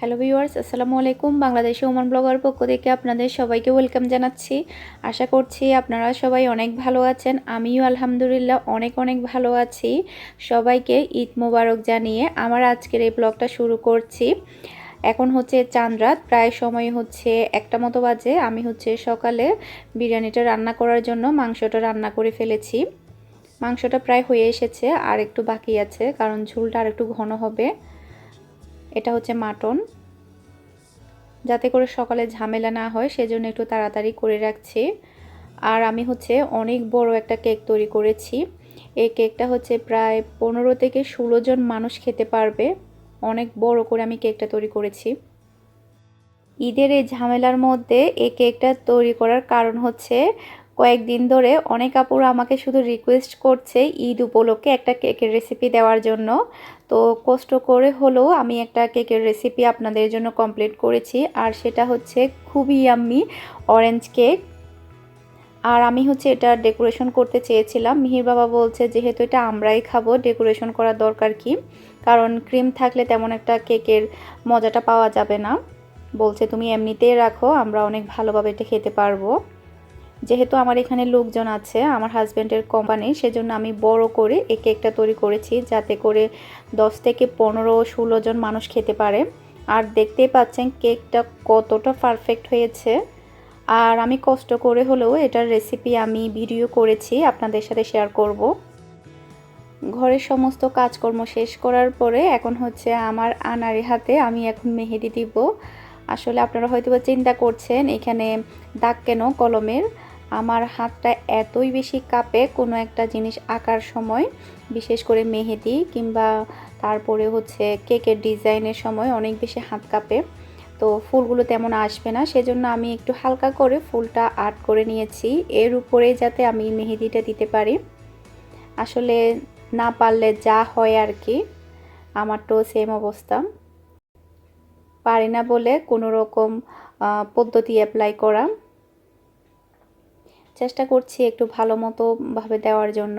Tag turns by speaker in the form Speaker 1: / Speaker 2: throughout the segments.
Speaker 1: Hello viewers আসসালামু আলাইকুম। বাংলাদেশে ওমান ব্লগার পক্ষ থেকে আপনাদের সবাইকে ওয়েলকাম জানাচ্ছি। আশা করছি আপনারা সবাই অনেক ভালো আছেন। আমিও আলহামদুলিল্লাহ অনেক অনেক ভালো আছি। সবাইকে ঈদ মোবারক জানিয়ে আমার আজকের এই ব্লগটা শুরু করছি। এখন হচ্ছে চাঁদ রাত, প্রায় সময় হচ্ছে একটা মতো বাজে। আমি হচ্ছে সকালে বিরিয়ানিটা রান্না করার জন্য মাংসটা রান্না করে ফেলেছি। মাংসটা প্রায় হয়ে এসেছে, আর একটু বাকি আছে, কারণ ঝুলটা আর একটু ঘন হবে। এটা হচ্ছে মাটন। যাতে করে সকালে ঝামেলা না হয়, সেজন্য একটু তাড়াতাড়ি করে রাখছি। আর আমি হচ্ছে অনেক বড় একটা কেক তৈরি করেছি। এই কেকটা হচ্ছে প্রায় পনেরো থেকে ষোলো জন মানুষ খেতে পারবে। অনেক বড় করে আমি কেকটা তৈরি করেছি। ঈদের এই ঝামেলার মধ্যে এই কেকটা তৈরি করার কারণ হচ্ছে কয়েকদিন ধরে অনেক আপুরা আমাকে শুধু রিকোয়েস্ট করছে ঈদ উপলক্ষে একটা কেকের রেসিপি দেওয়ার জন্য। তো কষ্ট করে হলেও আমি একটা কেকের রেসিপি আপনাদের জন্য কমপ্লিট করেছি। আর সেটা হচ্ছে খুবই আম্মি অরেঞ্জ কেক আর আমি হচ্ছে এটা ডেকোরেশন করতে চেয়েছিলাম। মিহির বাবা বলছে, যেহেতু এটা আমরাই খাব ডেকোরেশন করার দরকার কি? কারণ ক্রিম থাকলে তেমন একটা কেকের মজাটা পাওয়া যাবে না। বলছে, তুমি এমনিতেই রাখো, আমরা অনেক ভালোভাবে এটা খেতে পারব। যেহেতু আমার এখানে লোকজন আছে, আমার হাজব্যান্ডের কোম্পানি সেজন্য আমি বড় করে এই কেকটা তৈরি করেছি যাতে করে দশ থেকে পনেরো, ষোলো জন মানুষ খেতে পারে। আর দেখতেই পাচ্ছেন কেকটা কতটা পারফেক্ট হয়েছে। আর আমি কষ্ট করে হলেও এটার রেসিপি আমি ভিডিও করেছি, আপনাদের সাথে শেয়ার করব। ঘরের সমস্ত কাজকর্ম শেষ করার পরে এখন হচ্ছে আমার আনারি হাতে আমি এখন মেহেদি দিব। আসলে আপনারা হয়তো চিন্তা করছেন, এখানে দাগ কেন কলমের? আমার হাতটা এতই বেশি কাঁপে কোনো একটা জিনিস আঁকার সময়, বিশেষ করে মেহেদি কিংবা তারপরে হচ্ছে কেকের ডিজাইনের সময় অনেক বেশি হাত কাঁপে। তো ফুলগুলো তেমন আসবে না, সেজন্য আমি একটু হালকা করে ফুলটা আর্ট করে নিয়েছি। এর উপরে যাতে আমি মেহেদিটা দিতে পারি। আসলে না পারলে যা হয় আর কি, আমার তো সেম অবস্থা। পারি না বলে কোনো রকম পদ্ধতি অ্যাপ্লাই করা। চেষ্টা করছি একটু ভালো মতো ভাবে দেওয়ার জন্য।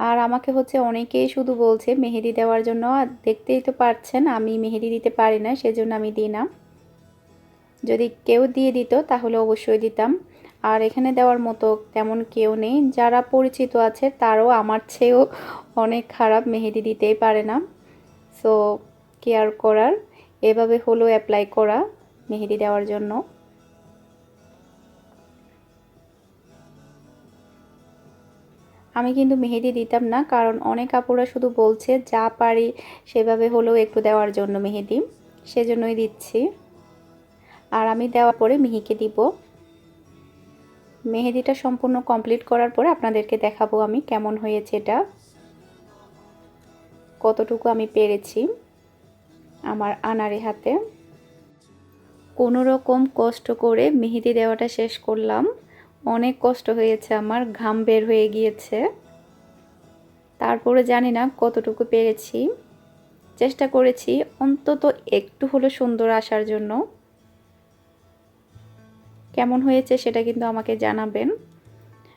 Speaker 1: আর আমাকে হচ্ছে অনেকেই শুধু বলছে মেহেদি দেওয়ার জন্য, আর দেখতেই তো পারছেন আমি মেহেদি দিতে পারি না, সেজন্য আমি দিই না। যদি কেউ দিয়ে দিত তাহলে অবশ্যই দিতাম। আর এখানে দেওয়ার মতো তেমন কেউ নেই, যারা পরিচিত আছে তারও আমার চেয়েও অনেক খারাপ মেহেদি দিতেই পারে না। সো কেয়ার করার, এভাবে হলো অ্যাপ্লাই করা মেহেদি দেওয়ার জন্য। আমি কিন্তু মেহেদি দিতাম না, কারণ অনেক কাপড়রা শুধু বলছে, যা পারি সেভাবে হলেও একটু দেওয়ার জন্য মেহেদি। সেজন্যই দিচ্ছি। আর আমি দেওয়ার পরে মিহিকে দিব। মেহেদিটা সম্পূর্ণ কমপ্লিট করার পরে আপনাদেরকে দেখাবো আমি কেমন হয়েছে এটা। কতটুকু আমি পেরেছি আমার আনারে হাতে। কোনো রকম কষ্ট করে মেহেদি দেওয়াটা শেষ করলাম। অনেক কষ্ট হয়েছে, আমার ঘাম বের হয়ে গিয়েছে। তারপরে জানি না কতটুকু পেরেছি। চেষ্টা করেছি, অন্তত একটু হলো সুন্দর আসার জন্য। কেমন হয়েছে সেটা কিন্তু আমাকে জানাবেন।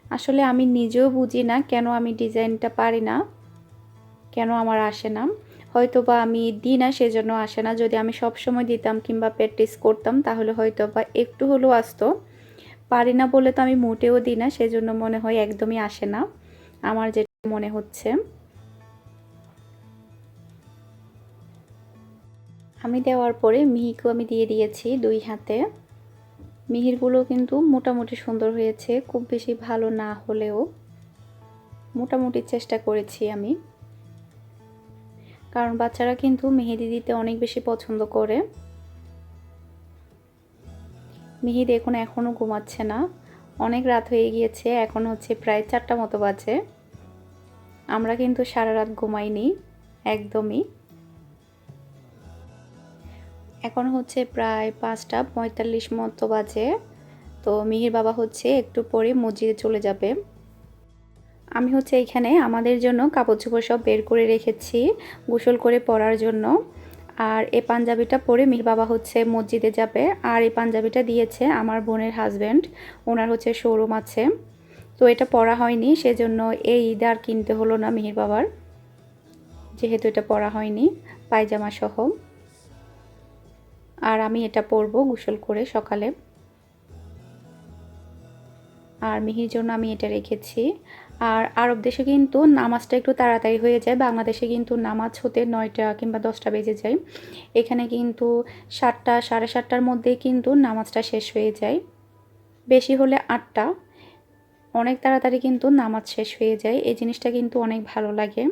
Speaker 1: আসলে আমি নিজেও বুঝি না কেন আমি ডিজাইনটা পারি না, কেন আমার আসে না। হয়তো বা আমি দিই না, সেজন্য আসে না। যদি আমি সব সময় দিতাম কিংবা প্র্যাকটিস করতাম, তাহলে হয়তো বা একটু হলেও আসতো। পারি না বলে তো আমি মোটেও দিই না, সেজন্য মনে হয় একদমই আসে না, আমার যেটা মনে হচ্ছে। আমি দেওয়ার পরে মিহিকেও আমি দিয়ে দিয়েছি দুই হাতে। মিহিরগুলো কিন্তু মোটামুটি সুন্দর হয়েছে, খুব বেশি ভালো না হলেও মোটামুটি চেষ্টা করেছি আমি। কারণ বাচ্চারা কিন্তু মেহেদি দিতে অনেক বেশি পছন্দ করে। মিহির এখন এখনও ঘুমাচ্ছে না। অনেক রাত হয়ে গিয়েছে, এখন হচ্ছে প্রায় চারটা মতো বাজে। আমরা কিন্তু সারা রাত ঘুমাইনি, একদমই। এখন হচ্ছে প্রায় পাঁচটা পঁয়তাল্লিশ মতো বাজে। তো মিহির বাবা হচ্ছে একটু পরে মসজিদে চলে যাবে। আমি হচ্ছে এখানে আমাদের জন্য কাপড় চোপড় সব বের করে রেখেছি, গোসল করে পরার জন্য। আর এই পাঞ্জাবিটা পরে মিহির বাবা হচ্ছে মসজিদে যাবে। আর এই পাঞ্জাবিটা দিয়েছে আমার বোনের হাজব্যান্ড ওনার হচ্ছে শোরুম আছে। তো এটা পরা হয়নি, সেজন্য এই ঈদ আর কিনতে হলো না মিহির বাবার। যেহেতু এটা পরা হয়নি, পায়জামা সহ। আর আমি এটা পরবো গোসল করে সকালে। আর মিহির জন্য আমি এটা রেখেছি। আর আরব দেশে কিন্তু নামাজটা একটু তাড়াতাড়ি হয়ে যায়। বাংলাদেশে কিন্তু নামাজ হতে নয়টা কিংবা দশটা বেজে যায়। এখানে কিন্তু সাতটা, সাড়ে সাতটার মধ্যেই কিন্তু নামাজটা শেষ হয়ে যায়। বেশি হলে আটটা। অনেক তাড়াতাড়ি কিন্তু নামাজ শেষ হয়ে যায়। এই জিনিসটা কিন্তু অনেক ভালো লাগে।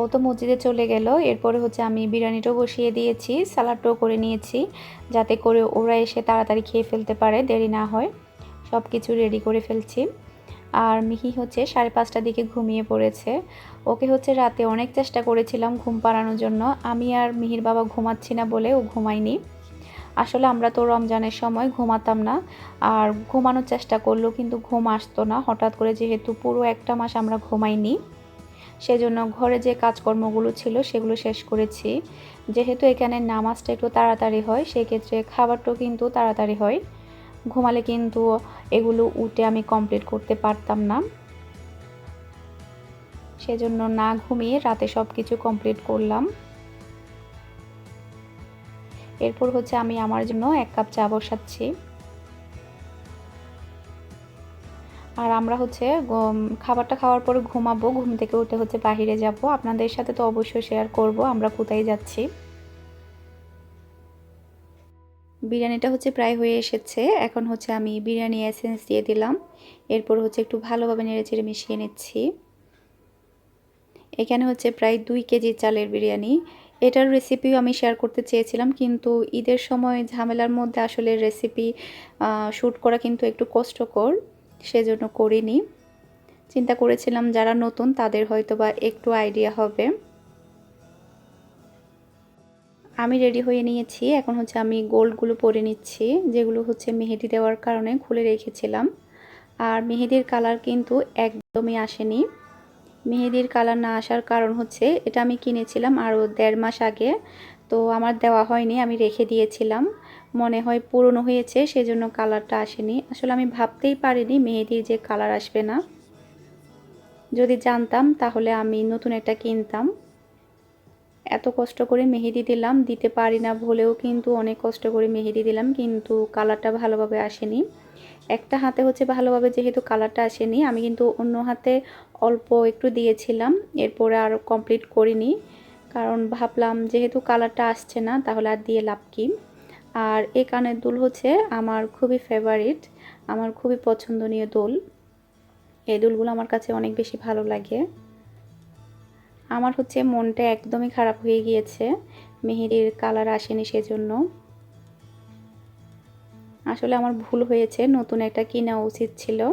Speaker 1: ও তো মসজিদে চলে গেল। এরপরে হচ্ছে আমি বিরিয়ানিটাও বসিয়ে দিয়েছি, সালাডটাও করে নিয়েছি, যাতে করে ওরা এসে তাড়াতাড়ি খেয়ে ফেলতে পারে, দেরি না হয়। সব কিছু রেডি করে ফেলছি। আর মিহি হচ্ছে সাড়ে পাঁচটার দিকে ঘুমিয়ে পড়েছে। ওকে হচ্ছে রাতে অনেক চেষ্টা করেছিলাম ঘুম পাড়ানোর জন্য। আমি আর মিহির বাবা ঘুমাচ্ছি না বলে ও ঘুমায়নি। আসলে আমরা তো রমজানের সময় ঘুমাতাম না, আর ঘুমানোর চেষ্টা করলেও কিন্তু ঘুম আসতো না। হঠাৎ করে যেহেতু পুরো একটা মাস আমরা ঘুমাইনি। সেজন্য ঘরে যে কাজকর্মগুলো ছিল সেগুলো শেষ করেছি। যেহেতু এখানে নামাজটা একটু তাড়াতাড়ি হয়, সেক্ষেত্রে খাবারটাও কিন্তু তাড়াতাড়ি হয়। ঘুমালে কিন্তু এগুলো উঠে আমি কমপ্লিট করতে পারতাম না। সেজন্য না ঘুমিয়ে রাতে সব কিছু কমপ্লিট করলাম। এরপর হচ্ছে আমি আমার জন্য এক কাপ চা বসাচ্ছি। আর আমরা হচ্ছে খাবারটা খাওয়ার পরে ঘুমাবো, ঘুম থেকে উঠে হচ্ছে বাহিরে যাব। আপনাদের সাথে তো অবশ্যই শেয়ার করব, আমরা কোথায় যাচ্ছি? বিরিয়ানিটা হচ্ছে প্রায় হয়ে এসেছে। এখন হচ্ছে আমি বিরিয়ানি এসেন্স দিয়ে দিলাম। এরপর হচ্ছে একটু ভালোভাবে নেড়েচেড়ে মিশিয়ে নিচ্ছি। এখানে হচ্ছে প্রায় দুই কেজি চালের বিরিয়ানি। এটার রেসিপিও আমি শেয়ার করতে চেয়েছিলাম, কিন্তু ঈদের সময় ঝামেলার মধ্যে আসলে রেসিপি শ্যুট করা কিন্তু একটু কষ্টকর। সেজন্য করিনি। চিন্তা করেছিলাম যারা নতুন তাদের হয়তো বা একটু আইডিয়া হবে। আমি রেডি হয়ে নিয়েছি। এখন হচ্ছে আমি গোল্ডগুলো পরে নিচ্ছি, যেগুলো হচ্ছে মেহেদি দেওয়ার কারণে খুলে রেখেছিলাম। আর মেহেদির কালার কিন্তু একদমই আসেনি। মেহেদির কালার না আসার কারণ হচ্ছে এটা আমি কিনেছিলাম আরও দেড় মাস আগে, তো আমার দেওয়া হয়নি, আমি রেখে দিয়েছিলাম। মনে হয় পুরনো হয়েছে, সেজন্য কালারটা আসেনি। আসলে আমি ভাবতেই পারিনি মেহেদির যে কালার আসবে না। যদি জানতাম, তাহলে আমি নতুন একটা কিনতাম। এত কষ্ট করে মেহেদি দিলাম, দিতে পারি না বলেও কিন্তু অনেক কষ্ট করে মেহেদি দিলাম, কিন্তু কালারটা ভালোভাবে আসেনি। একটা হাতে হচ্ছে ভালোভাবে যেহেতু কালারটা আসেনি, আমি কিন্তু অন্য হাতে অল্প একটু দিয়েছিলাম, এরপরে আর কমপ্লিট করিনি। কারণ ভাবলাম, যেহেতু কালারটা আসছে না, তাহলে আর দিয়ে লাভ কি? আর এই কানের দুল হচ্ছে আমার খুবই ফেভারিট আমার খুবই পছন্দনীয় দোল। এই দুলগুলো আমার কাছে অনেক বেশি ভালো লাগে। আমার হচ্ছে মনটা একদমই খারাপ হয়ে গিয়েছে, মেহেদির কালার আসেনি সেজন্য। আসলে আমার ভুল হয়েছে, নতুন একটা কিনা উচিত ছিল।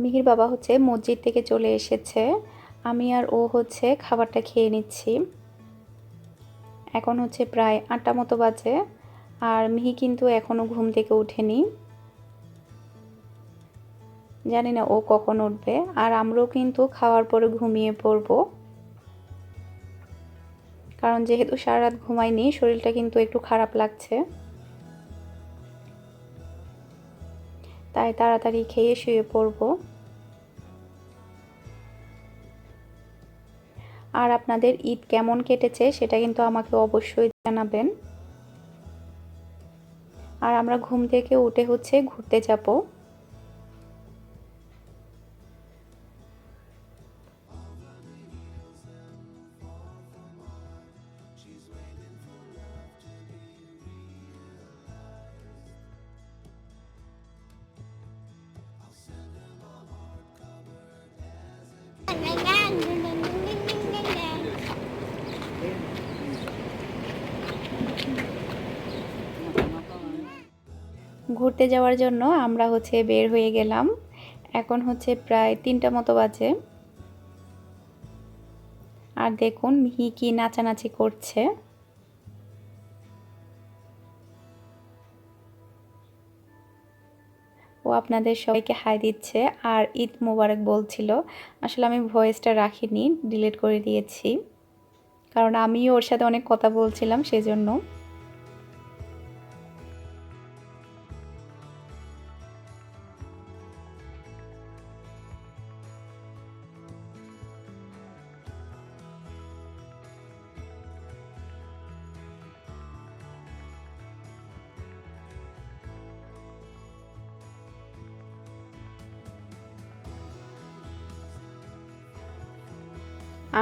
Speaker 1: মিহির বাবা হচ্ছে মসজিদ থেকে চলে এসেছে। আমি আর ও হচ্ছে খাবারটা খেয়ে নিচ্ছি। এখন হচ্ছে প্রায় আটটা মতো বাজে আর মিহি কিন্তু এখনও ঘুম থেকে উঠেনি জানি না ও কখন উঠবে আর আমরাও কিন্তু খাওয়ার পরে ঘুমিয়ে পড়ব। কারণ যেহেতু সারা রাত ঘুমাইনি, শরীরটা কিন্তু একটু খারাপ লাগছে। তাই তাড়াতাড়ি খেয়ে শুয়ে পড়ব। আর আপনাদের ঈদ কেমন কেটেছে সেটা কিন্তু আমাকে অবশ্যই জানাবেন। আর আমরা ঘুম থেকে উঠে হচ্ছে ঘুরতে যাব। ঘুরতে যাওয়ার জন্য আমরা হচ্ছে বের হয়ে গেলাম। এখন হচ্ছে প্রায় তিনটা মতো বাজে। আর দেখুন মিহি কি নাচানাচি করছে। ও আপনাদের সবাইকে হাই দিচ্ছে আর ঈদ মোবারক বলছিল। আসলে আমি ভয়েসটা রাখিনি, ডিলিট করে দিয়েছি। কারণ আমিও ওর সাথে অনেক কথা বলছিলাম সেজন্য।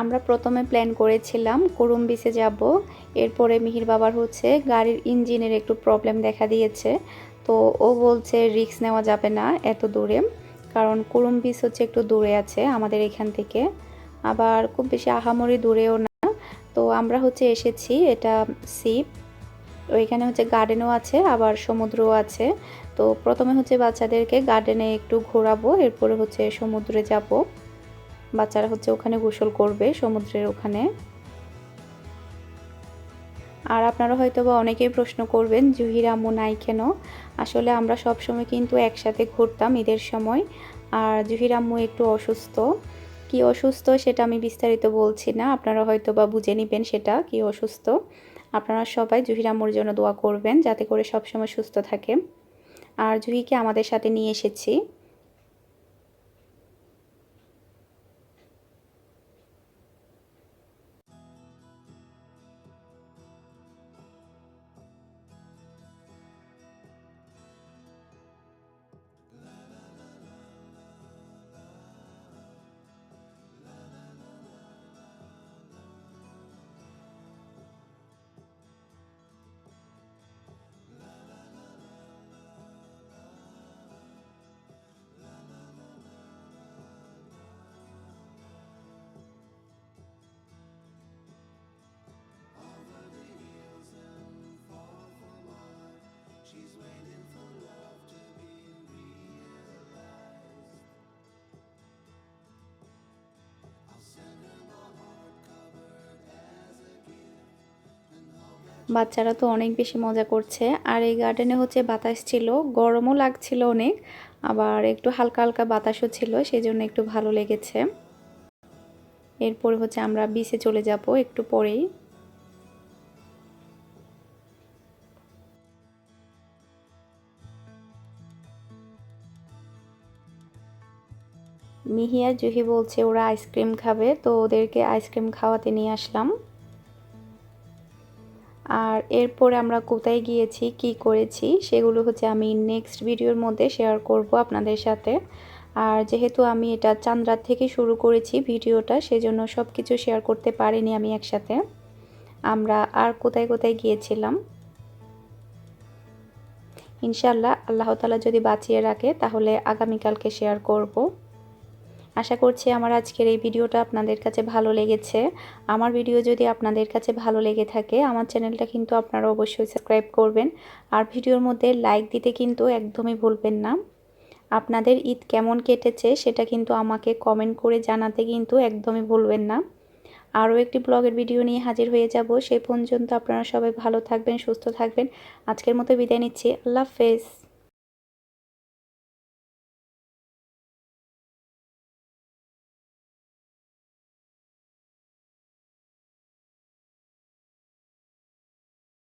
Speaker 1: আমরা প্রথমে প্ল্যান করেছিলাম, কুরুম বিচে যাব। এরপরে মিহির বাবার হচ্ছে গাড়ির ইঞ্জিনের একটু প্রবলেম দেখা দিয়েছে। তো ও বলছে রিক্স নেওয়া যাবে না এত দূরে। কারণ কুরুম বিচ হচ্ছে একটু দূরে আছে আমাদের এখান থেকে। আবার খুব বেশি আহামরি দূরেও না। তো আমরা হচ্ছে এসেছি, এটা সিপ ওইখানে হচ্ছে গার্ডেনও আছে, আবার সমুদ্রও আছে। তো প্রথমে হচ্ছে বাচ্চাদেরকে গার্ডেনে একটু ঘোরাবো, এরপরে হচ্ছে সমুদ্রে যাব। বাচ্চারা হচ্ছে ওখানে গোসল করবে সমুদ্রের ওখানে। আর আপনারা হয়তো বা অনেকেই প্রশ্ন করবেন, জুহির আম্মু নাই কেন? আসলে আমরা সব সময় কিন্তু একসাথে ঘুরতাম ঈদের সময়। আর জুহির আম্মু একটু অসুস্থ। কি অসুস্থ সেটা আমি বিস্তারিত বলছি না, আপনারা হয়তো বা বুঝে নেবেন সেটা, কি অসুস্থ। আপনারা সবাই জুহির আম্মুর জন্য দোয়া করবেন, যাতে করে সবসময় সুস্থ থাকে। আর জুহিকে আমাদের সাথে নিয়ে এসেছি। বাচ্চারা তো অনেক বেশি মজা করছে। আর এই গার্ডেনে হচ্ছে বাতাস ছিল, গরমও লাগছিল অনেক, আবার একটু হালকা হালকা বাতাসও ছিল সেই জন্য একটু ভালো লেগেছে। এরপরে হচ্ছে আমরা বিচে চলে যাব একটু পরেই। মিহিয়া জুহি বলছে, ওরা আইসক্রিম খাবে। তো ওদেরকে আইসক্রিম খাওয়াতে নিয়ে আসলাম। আর এরপরে আমরা কোথায় গিয়েছি, কি করেছি, সেগুলো হচ্ছে আমি নেক্সট ভিডিওর মধ্যে শেয়ার করব আপনাদের সাথে। আর যেহেতু আমি এটা চান্দ্রার থেকে শুরু করেছি ভিডিওটা সেজন্য সব কিছু শেয়ার করতে পারিনি আমি একসাথে। আমরা আর কোথায় কোথায় গিয়েছিলাম? ইনশাল্লাহ আল্লাহ তালা যদি বাঁচিয়ে রাখে, তাহলে আগামীকালকে শেয়ার করব। আশা করছি আমার আজকের এই ভিডিওটা আপনাদের কাছে ভালো লেগেছে। আমার ভিডিও যদি আপনাদের কাছে ভালো লেগে থাকে, আমার চ্যানেলটা কিন্তু আপনারা অবশ্যই সাবস্ক্রাইব করবেন। আর ভিডিওর মধ্যে লাইক দিতে কিন্তু একদমই ভুলবেন না। আপনাদের ঈদ কেমন কেটেছে সেটা কিন্তু আমাকে কমেন্ট করে জানাতে কিন্তু একদমই ভুলবেন না। আরও একটি ব্লগের ভিডিও নিয়ে হাজির হয়ে যাব। সেই পর্যন্ত আপনারা সবাই ভালো থাকবেন, সুস্থ থাকবেন। আজকের মতো বিদায় নিচ্ছি। আল্লাহ হাফেজ।